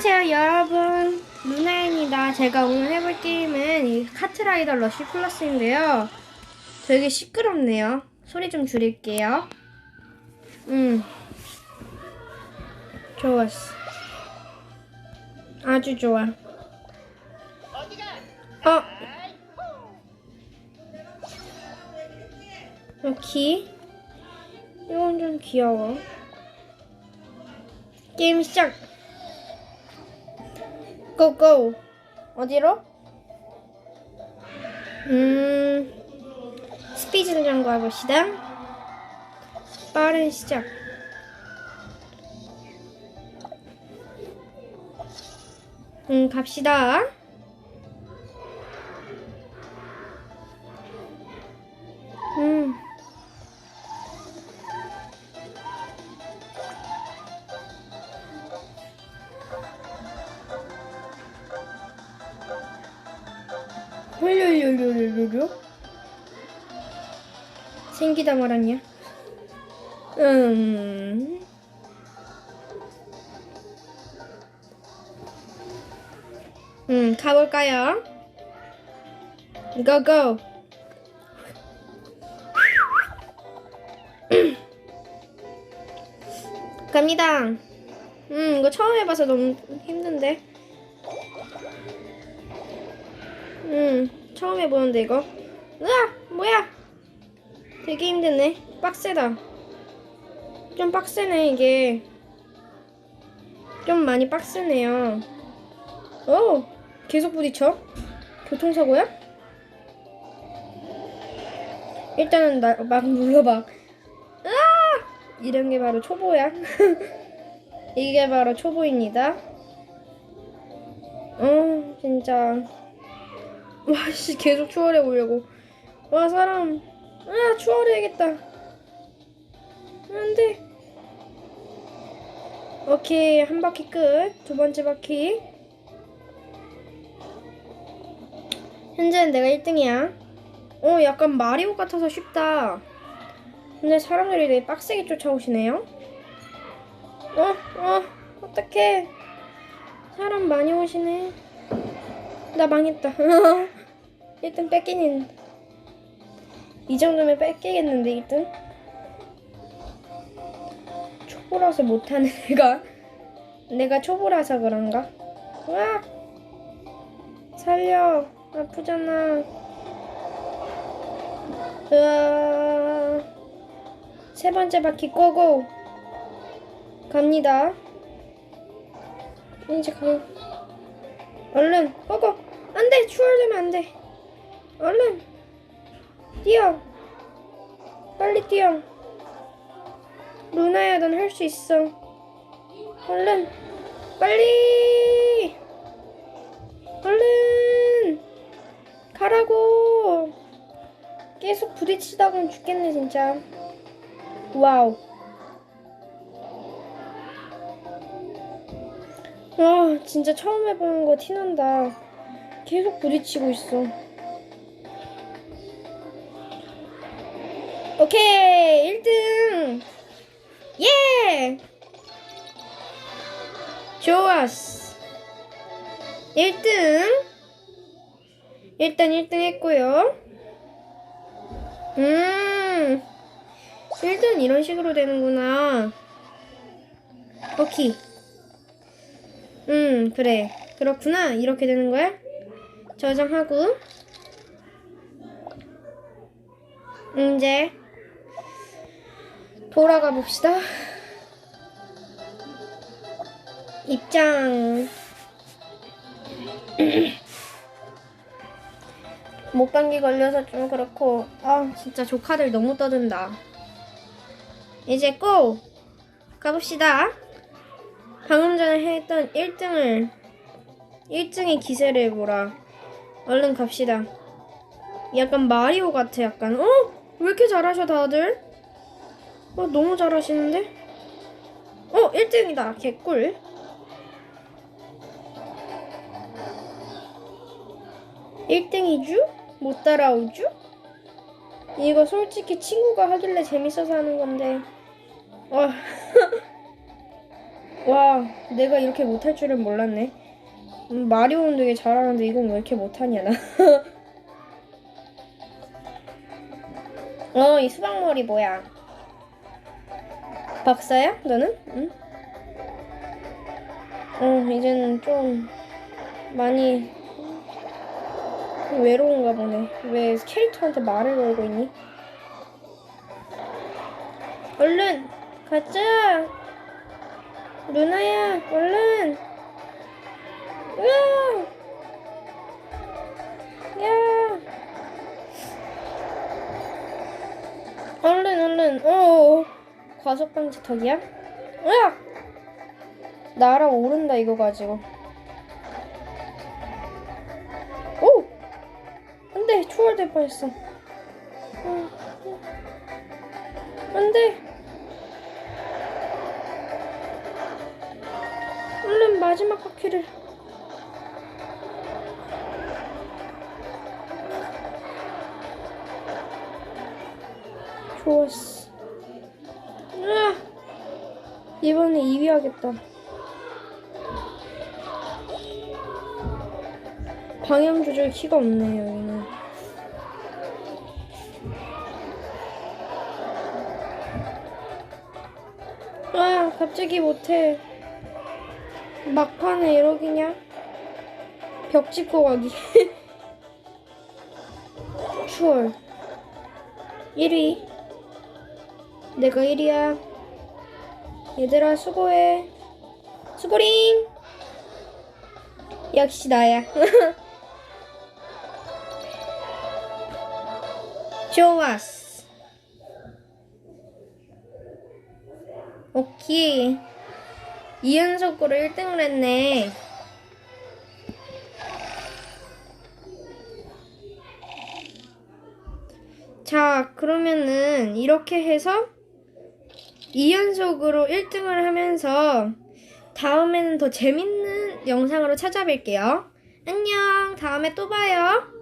안녕하세요 여러분. 루나입니다. 제가 오늘 해볼 게임은 이 카트라이더 러쉬 플러스인데요. 되게 시끄럽네요. 소리 좀 줄일게요. 음. 좋았어. 아주 좋아. 어? 오케이. 이건 좀 귀여워. 게임 시작 고고 어디로? 음 스피드 장고 해봅시다. 빠른 시작. 음 갑시다. 음 생기다 말았냐? 음. 음, 가볼까요? 고고! 갑니다. 음, 이거 처음 해봐서 너무 힘든데. 음, 처음 해보는데 이거. 으아, 뭐야? 되게 힘드네. 빡세다. 좀 빡세네 이게. 좀 많이 빡세네요. 오, 계속 부딪혀. 교통사고야? 일단은 나, 막 눌러봐. 으아! 이런 게 바로 초보야. 이게 바로 초보입니다. 어, 진짜. 와, 씨, 계속 추월해 보려고. 와, 사람. 아, 추월해야겠다. 안 돼. 오케이, 한 바퀴 끝. 두 번째 바퀴. 현재는 내가 1등이야. 어, 약간 마리오 같아서 쉽다. 근데 사람들이 되게 빡세게 쫓아오시네요. 어, 어, 어떡해. 사람 많이 오시네. 나 망했다. 1등 뺏기는. 이 정도면 뺏기겠는데, 1등? 초보라서 못하는 애가. 내가 초보라서 그런가? 으악! 살려. 아프잖아. 으아. 세 번째 바퀴 고고. 갑니다. 이제 가. 얼른 고고. 안 돼. 추월되면 안 돼. 얼른. 뛰어. 빨리 뛰어. 루나야, 넌 할 수 있어. 얼른. 빨리. 얼른. 가라고. 계속 부딪히다가는 죽겠네, 진짜. 와우. 와, 진짜 처음 해보는 거 티난다. 계속 부딪히고 있어. 오케이, 1등! 예! 좋았어. 1등. 일단 1등 했고요. 음, 1등 이런 식으로 되는구나. 오케이. 음, 그래. 그렇구나. 이렇게 되는 거야? 저장하고. 이제 돌아가 봅시다. 입장. 목 감기 걸려서 좀 그렇고 아 진짜 조카들 너무 떠든다 이제 고 가봅시다 방금 전에 했던 1등을 1등의 기세를 해보라 얼른 갑시다 약간 마리오 같아 약간 어? 왜 이렇게 잘하셔 다들? 어 너무 잘하시는데? 어 1등이다 개꿀 일등이주못 따라오죠? 이거 솔직히 친구가 하길래 재밌어서 하는 건데. 와. 와, 내가 이렇게 못할 줄은 몰랐네. 음, 마리오는 되게 잘하는데 이건 왜 이렇게 못하냐, 나. 어, 이 수박머리 뭐야? 박사야? 너는? 응? 어, 이제는 좀 많이 외로운가 보네. 왜 캐릭터한테 말을 걸고 있니? 얼른 가자. 루나야, 얼른. 과속 방지 턱이야? 으악. 날아 오른다 이거 가지고. 오. 안돼 추월될 뻔했어. 안돼. 얼른 마지막 바퀴를. 좋았어. 이번에 2위 하겠다. 방향 조절 키가 없네 여기는. 아 갑자기 못해. 막판에 이러기냐? 벽 짚고 가기. 추월. 1위. 내가 1위야. 얘들아 수고해. 수고링. 역시 나야. 좋았어. 오케이. 2연속으로 1등을 했네. 자, 그러면은 이렇게 해서 2연속으로 1등을 하면서 다음에는 더 재밌는 영상으로 찾아뵐게요. 안녕. 다음에 또 봐요.